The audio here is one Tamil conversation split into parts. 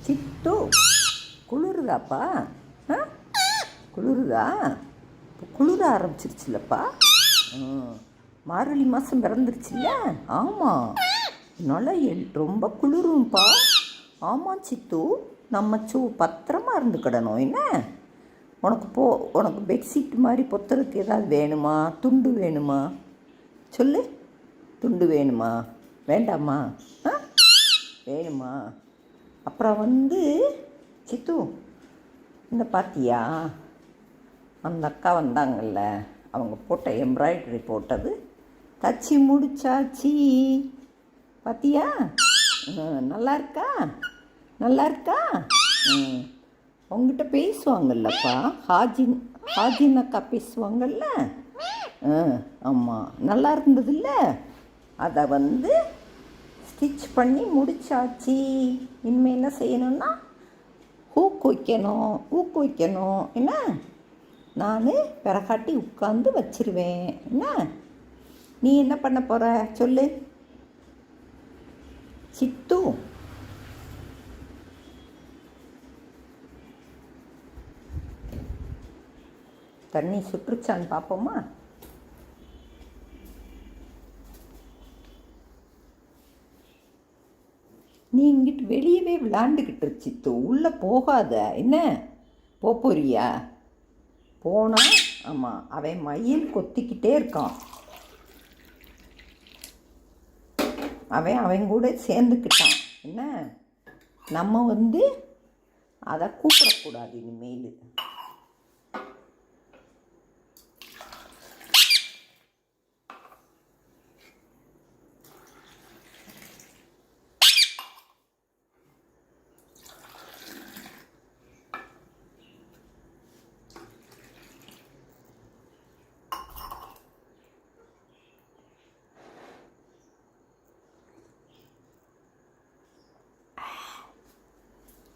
சித்து குளிருதாப்பா? ஆ? குளிருதா? இப்போ குளிர ஆரம்பிச்சிருச்சுல்லப்பா ம் மார்கழி மாதம் பிறந்துருச்சுல்ல? ஆமாம் நல்லா எல் ரொம்ப குளிரும்ப்பா. ஆமாம் சித்து. நம்ம சூ பத்திரமா இருந்துக்கிடணும். என்ன? உனக்கு போ உனக்கு பெட்ஷீட் மாதிரி பொத்துறதுக்கு ஏதாவது வேணுமா? துண்டு வேணுமா? சொல்லு. துண்டு வேணுமா? வேண்டாமா? ஆ? வேணுமா? அப்புறம் வந்து சித்து இந்த பாத்தியா? அந்த அக்கா வந்தாங்கல்ல அவங்க போட்ட எம்ப்ராய்டரி போட்டது. தச்சு முடிச்சாச்சி. பாத்தியா? நல்லா இருக்கா நல்லா இருக்கா உங்ககிட்ட பேசுவாங்கல்லப்பா. ஹாஜின் ஹாஜின் அக்கா பேசுவாங்கல்ல? ஆமாம் நல்லா இருந்ததுல்ல? அதை வந்து ஸ்டிச் பண்ணி முடிச்சாச்சு. இனிமேல் என்ன செய்யணும்னா ஹூக் வைக்கணும். ஊக்கு வைக்கணும். என்ன? நான் பிறகாட்டி உட்காந்து வச்சிருவேன். என்ன? நீ என்ன பண்ண போகிற சொல்லு. சித்து. தண்ணி சுற்றுச்சான்னு பார்ப்போமா நீ இங்கிட்டு விளாண்டுக்கிட்டு இரு சித்து உள்ளே போகாத. என்ன? போறியா போனால் ஆமாம் அவன் மயில் கொத்திக்கிட்டே இருக்கான். அவன் அவன் கூட சேர்ந்துக்கிட்டான். என்ன? நம்ம வந்து அதை கூப்பிடக்கூடாது இனிமேல்.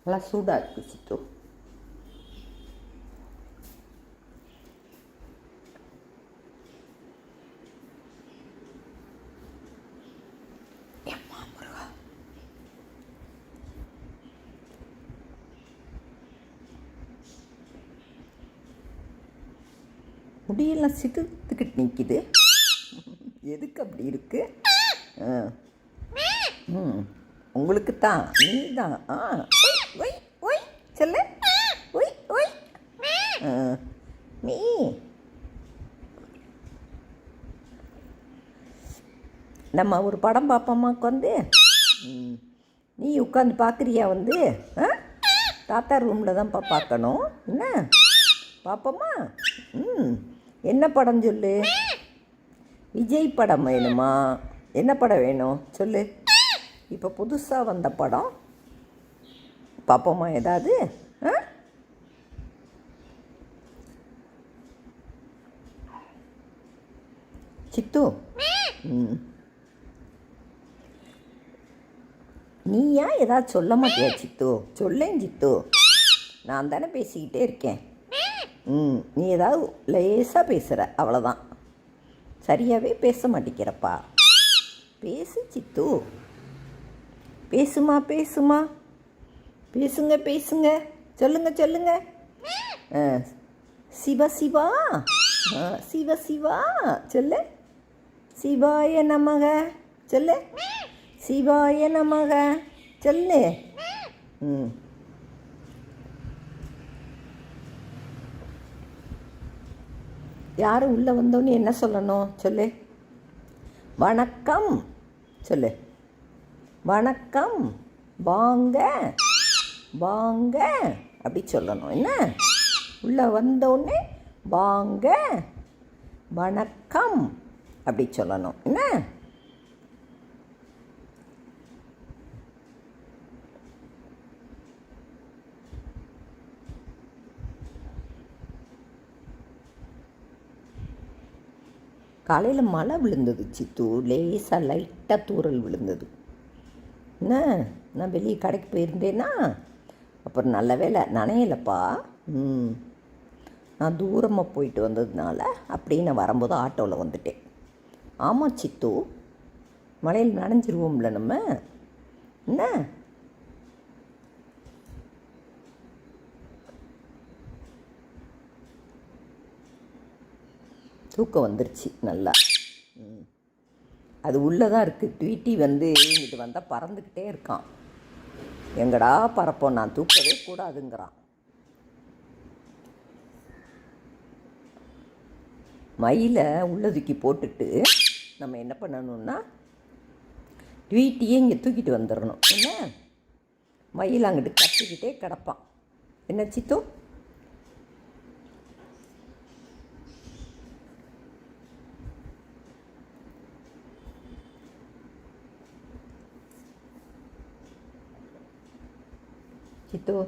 நல்லா சூடாக இருக்கு சித்து முடியெல்லாம் சிட்டுத்துக்கிட்டு நிற்கிது எதுக்கு அப்படி இருக்கு? ம். உங்களுக்கு தான் நீ தான் ஆ. ஒய் ஒய் சொல்லு ஒய் ஒய் ஆ, நீ நம்ம ஒரு படம் பார்ப்போமா உட்காந்து நீ உட்காந்து பார்க்குறியா வந்து? ஆ? தாத்தா ரூமில் தான்ப்பா பார்க்கணும். என்ன? பார்ப்போமா? ம். என்ன படம் சொல்லு? விஜய் படம் வேணுமா? என்ன படம் வேணும்? சொல்லு. இப்போ புதுசாக வந்த படம். பார்ப்போமா ஏதாவது? ஆ? சித்து. நீ ஏன் ஏதாவது சொல்ல மாட்டியா சித்து? சொல்லேன் சித்து. நான் தானே பேசிக்கிட்டே இருக்கேன். ம் நீ ஏதாவது லேசாக பேசுகிற அவ்வளோதான் சரியாகவே பேச மாட்டேங்கிறப்பா பேசு சித்து. பேசுமா பேசுமா. பேசுங்க பேசுங்க. சொல்லுங்க சொல்லுங்க. ஆ, சிவ சிவா. சிவ சிவா. சொல்லு. சிவாய நமக. சொல்லு. சிவாய நமக. சொல்லு. ம். யார் உள்ளே வந்தோன்னே என்ன சொல்லணும்? சொல்லு. வணக்கம். சொல்லு. வணக்கம். வாங்க. வாங்க அப்படி சொல்லணும். என்ன? உள்ளே வந்தோடனே வாங்க வணக்கம் அப்படி சொல்லணும். என்ன? காலையில் மழை விழுந்தது சித்து. லேசாக லைட்டாக தூறல் விழுந்தது. என்ன? நான் வெளியே கடைக்கு போயிருந்தேன்னா அப்புறம் நல்ல வேலை நனையலப்பா. ம். நான் தூரமாக போயிட்டு வந்ததுனால அப்படியே நான் வரும்போது ஆட்டோவில் வந்துட்டேன். ஆமாம் சித்து. மழையில் நனைஞ்சிருவோம்ல நம்ம. என்ன? தூக்கம் வந்துருச்சு நல்லா. அது உள்ளே தான் இருக்குது ட்வீட்டி வந்து இங்கிட்டு வந்தால் பறந்துக்கிட்டே இருக்கான். எங்கடா பறப்போம் நான் தூக்கவே கூடாதுங்கிறான். மயிலை உள்ள தூக்கி போட்டுட்டு நம்ம என்ன பண்ணணும்னா வீட்டையே இங்கே தூக்கிட்டு வந்துடணும். என்ன? மயில் அங்கிட்டு கட்டிக்கிட்டே கிடப்பான். என்ன சித்தோ? சித்து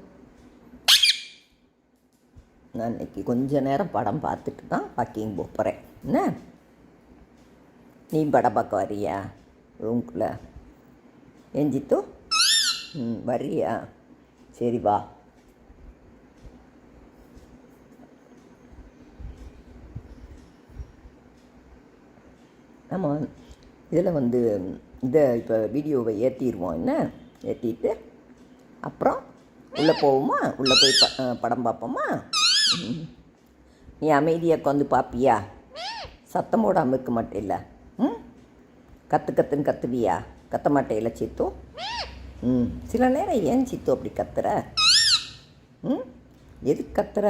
நான் இன்னைக்கு கொஞ்ச நேரம் படம் பார்த்துட்டு தான் வாக்கிங் போகிறேன் என்ன? நீ படம் பார்க்க வரியா? ரூம்குள்ளே ஏன் ஜித்து? ம் வர்றியா? சரி வா. நம்ம இதில் வந்து இதை இப்போ வீடியோவை ஏற்றிடுவோம் என்ன? ஏற்றிட்டு அப்புறம்? உள்ளே போவோமா? உள்ளே போய் ப படம் பார்ப்போமா? ம். நீ அமைதியாக உட்காந்து பார்ப்பியா சத்தம் போடாமல் இருக்க மாட்டேல்ல. ம்? கற்று கத்துன்னு கத்துவியா? கத்த மாட்டேல சித்து? ம். சில நேரம் ஏன் சித்து அப்படி கத்துற? ம்? எதுக்கு கத்துற?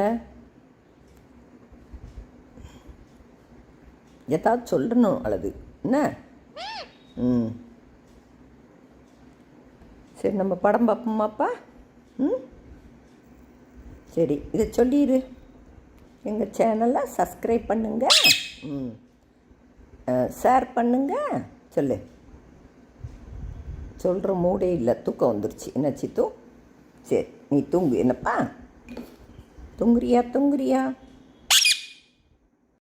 ஏதாவது சொல்லணும் அல்லது என்ன? ம். சரி நம்ம படம் பார்ப்போமாப்பா? ம்? சரி இதை சொல்லிடு எங்கள் சேனலை சப்ஸ்கிரைப் பண்ணுங்க. ம். ஷேர் பண்ணுங்க. சொல்லு. சொல்கிற மூடே இல்லை. தூக்கம் வந்துருச்சு. என்ன சித்து? சரி நீ தூங்கு. என்னப்பா? தூங்குறியா? தூங்குறியா?